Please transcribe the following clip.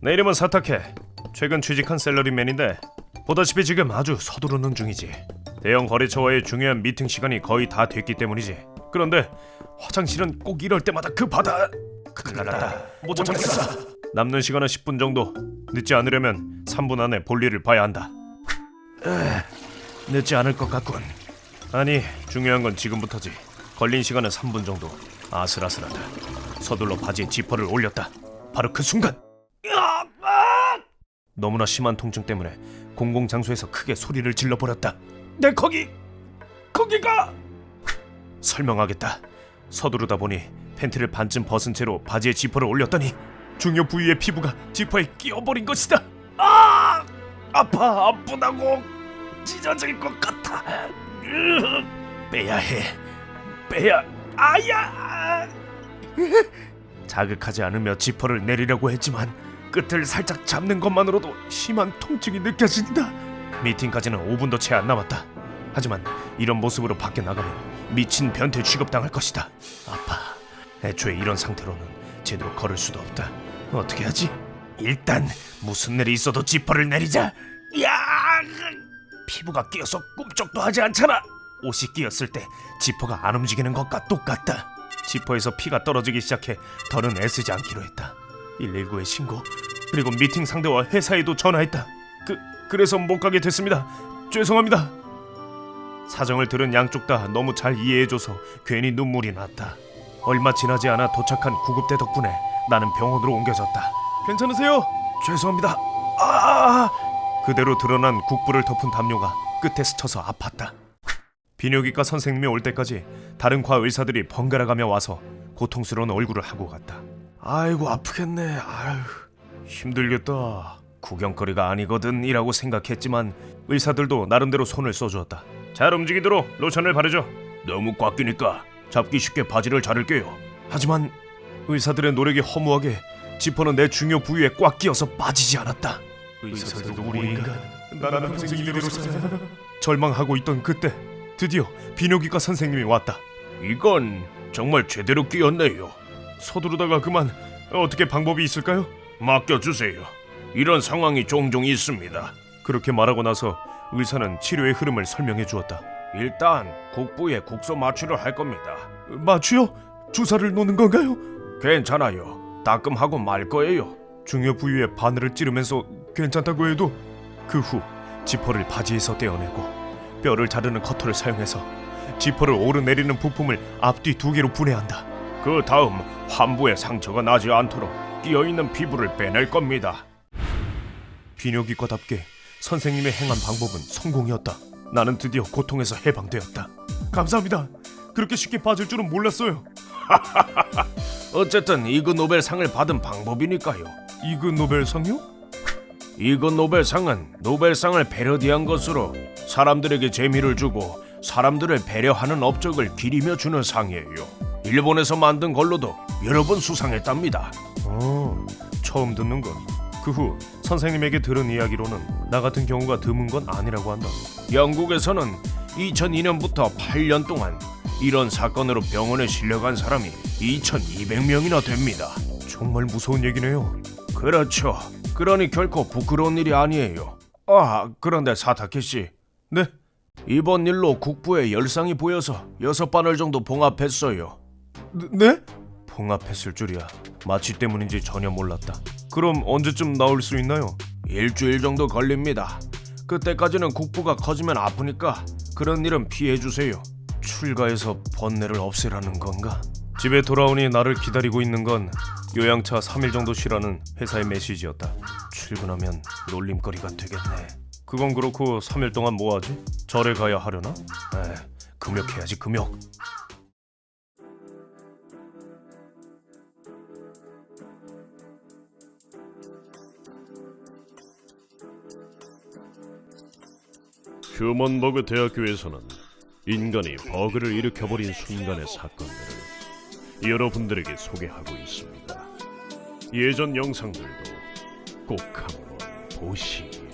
내 이름은 사타케. 최근 취직한 셀러리맨인데 보다시피 지금 아주 서두르는 중이지. 대형 거래처와의 중요한 미팅 시간이 거의 다 됐기 때문이지. 그런데 화장실은 꼭 이럴 때마다 급하다. 큰일 났다. 못 참겠어. 남는 시간은 10분 정도. 늦지 않으려면 3분 안에 볼일을 봐야 한다. 에, 늦지 않을 것 같군. 아니, 중요한 건 지금부터지. 걸린 시간은 3분 정도. 아슬아슬하다. 서둘러 바지에 지퍼를 올렸다. 바로 그 순간. 너무나 심한 통증 때문에 공공 장소에서 크게 소리를 질러 버렸다. 내 거기 거기가 설명하겠다. 서두르다 보니 팬티를 반쯤 벗은 채로 바지에 지퍼를 올렸더니 중요 부위의 피부가 지퍼에 끼어버린 것이다. 아! 아파 아프다고 찢어질 것 같아. 으, 빼야 해. 빼야 아야. 자극하지 않으며 지퍼를 내리려고 했지만 끝을 살짝 잡는 것만으로도 심한 통증이 느껴진다. 미팅까지는 5분도 채 안 남았다. 하지만 이런 모습으로 밖에 나가면 미친 변태 취급당할 것이다. 아파. 애초에 이런 상태로는 제대로 걸을 수도 없다. 어떻게 하지? 일단 무슨 일이 있어도 지퍼를 내리자. 야! 피부가 끼어서 꿈쩍도 하지 않잖아. 옷이 끼었을 때 지퍼가 안 움직이는 것과 똑같다. 지퍼에서 피가 떨어지기 시작해 더는 애쓰지 않기로 했다. 119에 신고 그리고 미팅 상대와 회사에도 전화했다. 그 그래서 못 가게 됐습니다. 죄송합니다. 사정을 들은 양쪽 다 너무 잘 이해해줘서 괜히 눈물이 났다. 얼마 지나지 않아 도착한 구급대 덕분에 나는 병원으로 옮겨졌다. 괜찮으세요? 죄송합니다. 아! 그대로 드러난 국부를 덮은 담요가 끝에 스쳐서 아팠다. 비뇨기과 선생님이 올 때까지 다른 과 의사들이 번갈아가며 와서 고통스러운 얼굴을 하고 갔다. 아이고 아프겠네. 아유 힘들겠다. 구경거리가 아니거든이라고 생각했지만 의사들도 나름대로 손을 써주었다. 잘 움직이도록 로션을 바르죠. 너무 꽉 끼니까 잡기 쉽게 바지를 자를게요. 하지만 의사들의 노력이 허무하게 지퍼는 내 중요 부위에 꽉 끼어서 빠지지 않았다. 의사들도 우리 인간 나라는 평생 이대로 살아 절망하고 있던 그때 드디어 비뇨기과 선생님이 왔다. 이건 정말 제대로 끼었네요. 서두르다가 그만 어떻게 방법이 있을까요? 맡겨주세요. 이런 상황이 종종 있습니다. 그렇게 말하고 나서 의사는 치료의 흐름을 설명해 주었다. 일단 국부에 국소 마취를 할 겁니다. 마취요? 주사를 놓는 건가요? 괜찮아요. 따끔하고 말 거예요. 중요 부위에 바늘을 찌르면서 괜찮다고 해도 그 후 지퍼를 바지에서 떼어내고 뼈를 자르는 커터를 사용해서 지퍼를 오르내리는 부품을 앞뒤 두 개로 분해한다. 그 다음 환부에 상처가 나지 않도록 끼어 있는 피부를 빼낼 겁니다. 비뇨기과답게 선생님의 행한 방법은 성공이었다. 나는 드디어 고통에서 해방되었다. 감사합니다. 그렇게 쉽게 빠질 줄은 몰랐어요. 어쨌든 이그 노벨상을 받은 방법이니까요. 이그 노벨상요? 이그 노벨상은 노벨상을 패러디한 것으로 사람들에게 재미를 주고 사람들을 배려하는 업적을 기리며 주는 상이에요. 일본에서 만든 걸로도 여러 번 수상했답니다. 어, 처음 듣는 건. 그 후 선생님에게 들은 이야기로는 나 같은 경우가 드문 건 아니라고 한다. 영국에서는 2002년부터 8년 동안 이런 사건으로 병원에 실려간 사람이 2,200명이나 됩니다. 정말 무서운 얘기네요. 그렇죠. 그러니 결코 부끄러운 일이 아니에요. 아, 그런데 사타케 씨. 네? 이번 일로 국부에 열상이 보여서 여섯 바늘 정도 봉합했어요. 네? 봉합했을 줄이야. 마취 때문인지 전혀 몰랐다. 그럼 언제쯤 나올 수 있나요? 일주일 정도 걸립니다. 그때까지는 국부가 커지면 아프니까 그런 일은 피해 주세요. 출가해서 번뇌를 없애라는 건가? 집에 돌아오니 나를 기다리고 있는 건 요양차 3일 정도 쉬라는 회사의 메시지였다. 출근하면 놀림거리가 되겠네. 그건 그렇고 3일 동안 뭐 하지? 절에 가야 하려나? 에, 금욕해야지 금욕. 휴먼버그 대학교에서는 인간이 버그를 일으켜버린 순간의 사건들을 여러분들에게 소개하고 있습니다. 예전 영상들도 꼭 한번 보시기